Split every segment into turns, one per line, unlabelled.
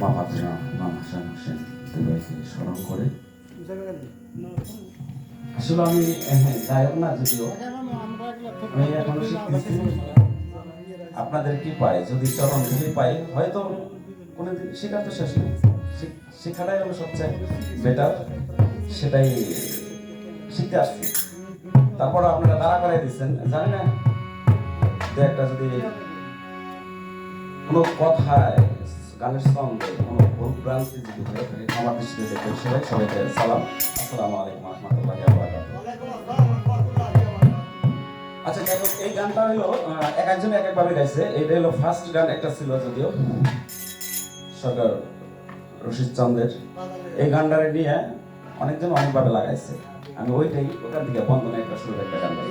মামাদরা ইমাম হাসান হোসেন দুবাইকে স্মরণ করে। আসলে আমি গায়ক না যদিও, আমি আপনাদের কি পাই যদি চরণ ধরে পাই, হয়তো কোনোদিন শেখার তো শেষ নেই। শিখ- শেখাটাই হলো সবচেয়ে বেটার সেটাই শিখতে আসছি। তারপর আপনারা দাঁড়া করাই দিচ্ছেন। জানি না একটা যদি কোনো কথায়, গানের সঙ্গে কোনো ভ্রান্তি যদি হয়ে থাকে আমার দৃষ্টিতে দেখবেন সবাই, সবাইকে সালাম। আসসালামু আলাইকুম রহমতুল্লাহি আচ্ছা যাই হোক, এই গানটা হলো এক একজন এক একভাবে গাইছে। এটা হলো ফার্স্ট গান, একটা ছিল যদিও সরকার রশিদ চন্দ্রের এই গানটারে নিয়ে অনেকজন অনেকভাবে লাগাইছে। আমি ওইটাই, ওখান থেকে বন্ধনে একটা সুর একটা গান গাই।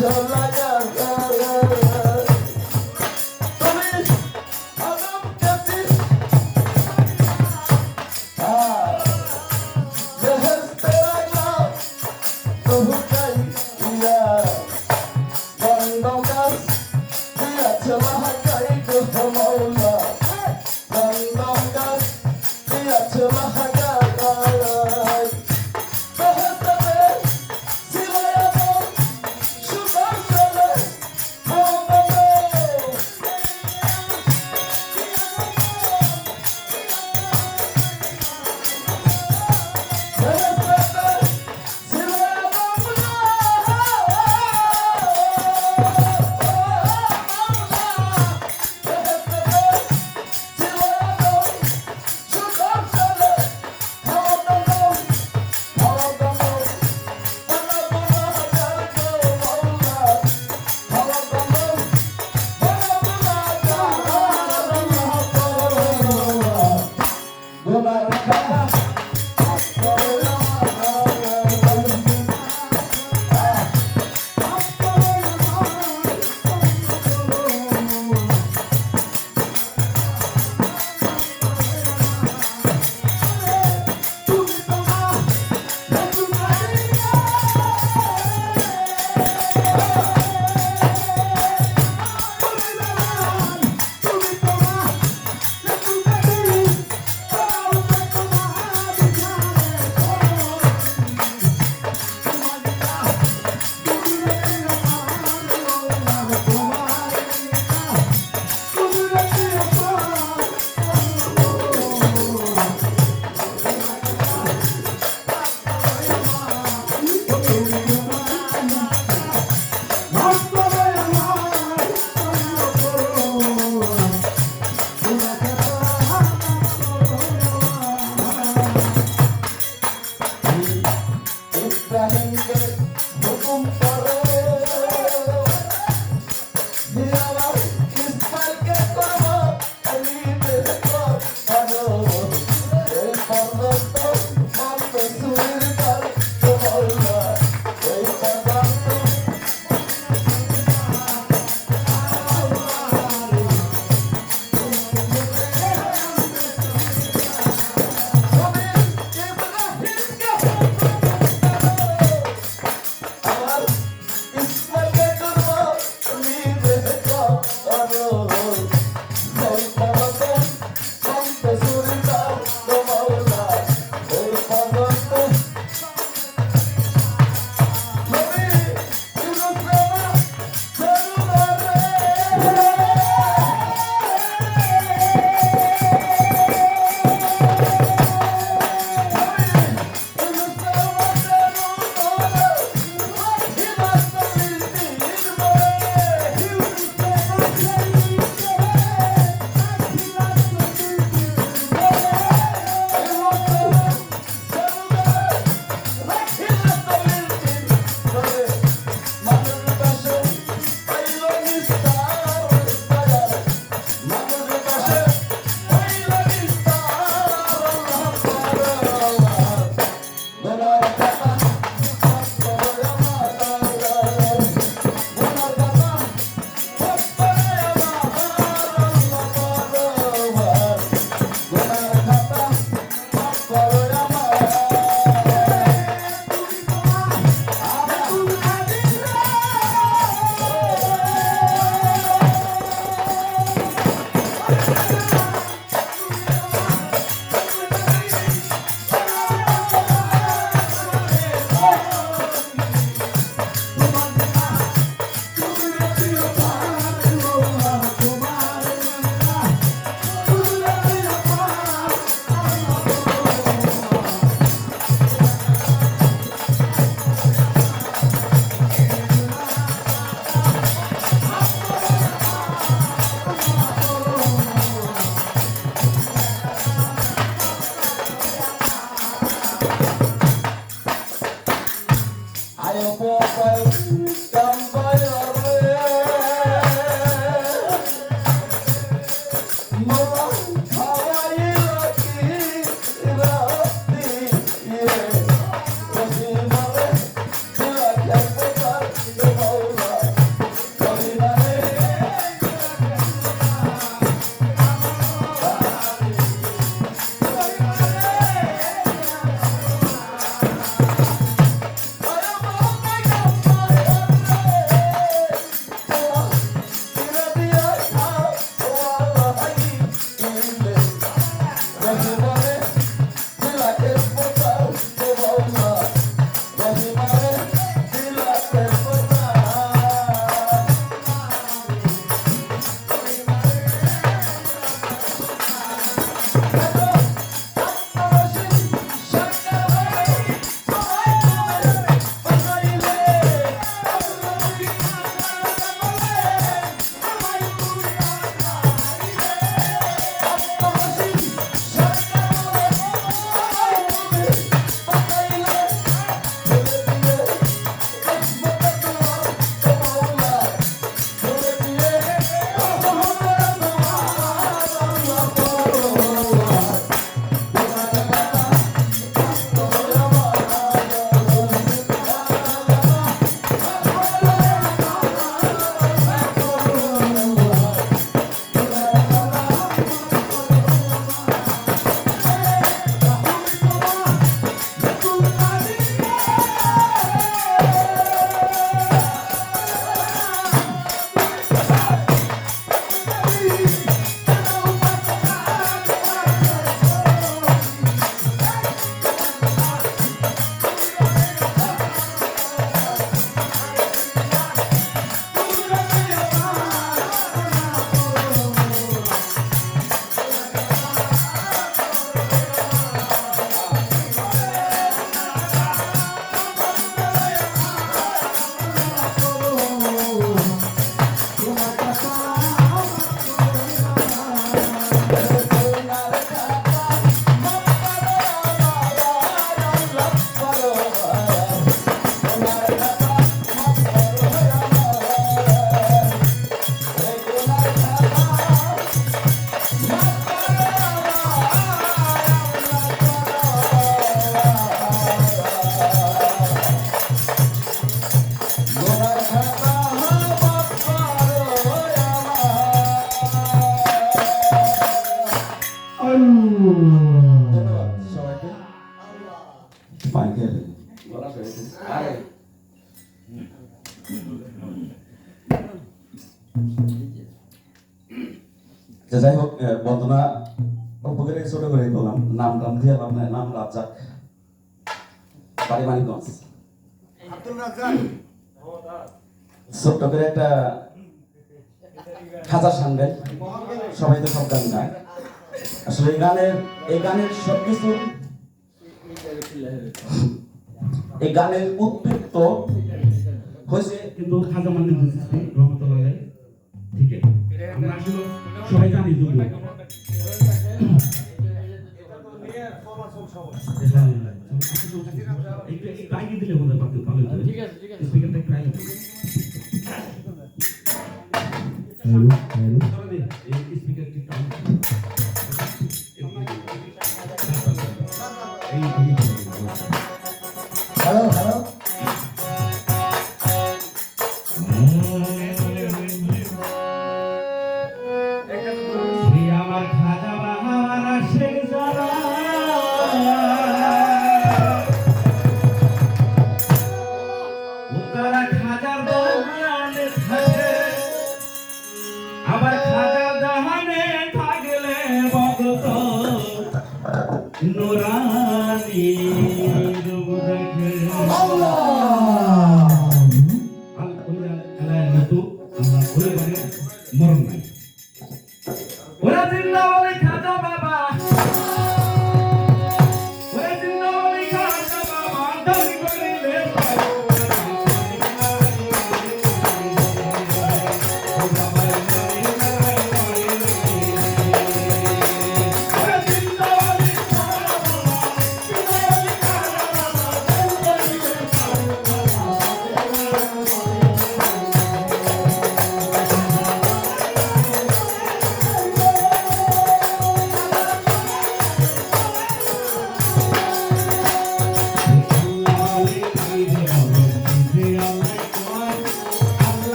দিয়া
ধন্যবাদ সবাইকে মাইকেল আরে যে যাই হোক বন্দনা অল্প করে ছোট করে বললাম নাম টাম দিয়ে নাই নাম রাজ্জাক বাড়ি মানিকগঞ্জ।
আব্দুল রাজ্জাক।
ছোট্ট করে একটা খাঁচা সামগাই সবাই তো সব গান গায় আসলে গানের এই গানের সবকিছু এই গানের উদ্বৃত্ত হয়েছে
কিন্তু খাজা মানে রহমতুল্লাহ ঠিক আছে। আমরা আসলে সবাই জানি যদিও। দিলে বোধ হয় ভালো ঠিক আছে ঠিক আছে। স্পিকারটা একটু হ্যালো হ্যালো